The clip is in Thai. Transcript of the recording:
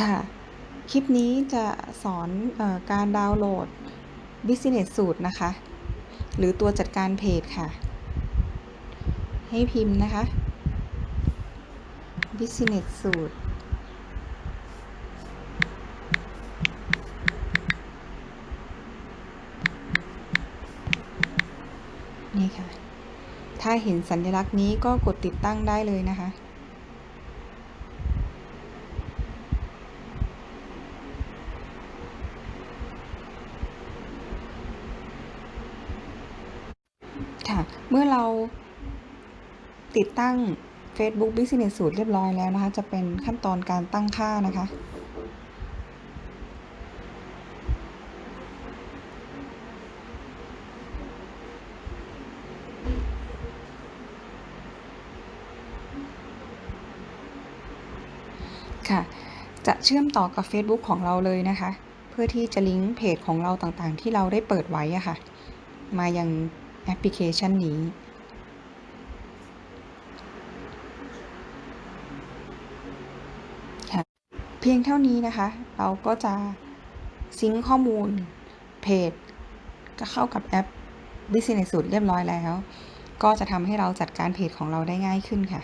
ค่ะ คลิปนี้จะสอนอการดาวน์โหลด Business Suite นะคะ หรือตัวจัดการเพจค่ะ ให้พิมพ์นะคะ Business Suite นี่ค่ะ ถ้าเห็นสัญลักษณ์นี้ก็กดติดตั้งได้เลยนะคะ ค่ะ เมื่อเราติดตั้ง Facebook Business Suite เรียบร้อยแล้วนะคะ จะเป็นขั้นตอนการตั้งค่านะคะ ค่ะ จะเชื่อมต่อกับ Facebook ของเราเลยนะคะ เพื่อที่จะลิงก์เพจของเราต่างๆ ที่เราได้เปิดไว้อะค่ะ มายัง แอปพลิเคชันนี้ค่ะเพียงเท่านี้นะคะ เราก็จะซิงค์ข้อมูลเพจก็เข้ากับแอป Business Suite เรียบร้อยแล้ว ก็จะทำให้เราจัดการเพจของเราได้ง่ายขึ้นค่ะ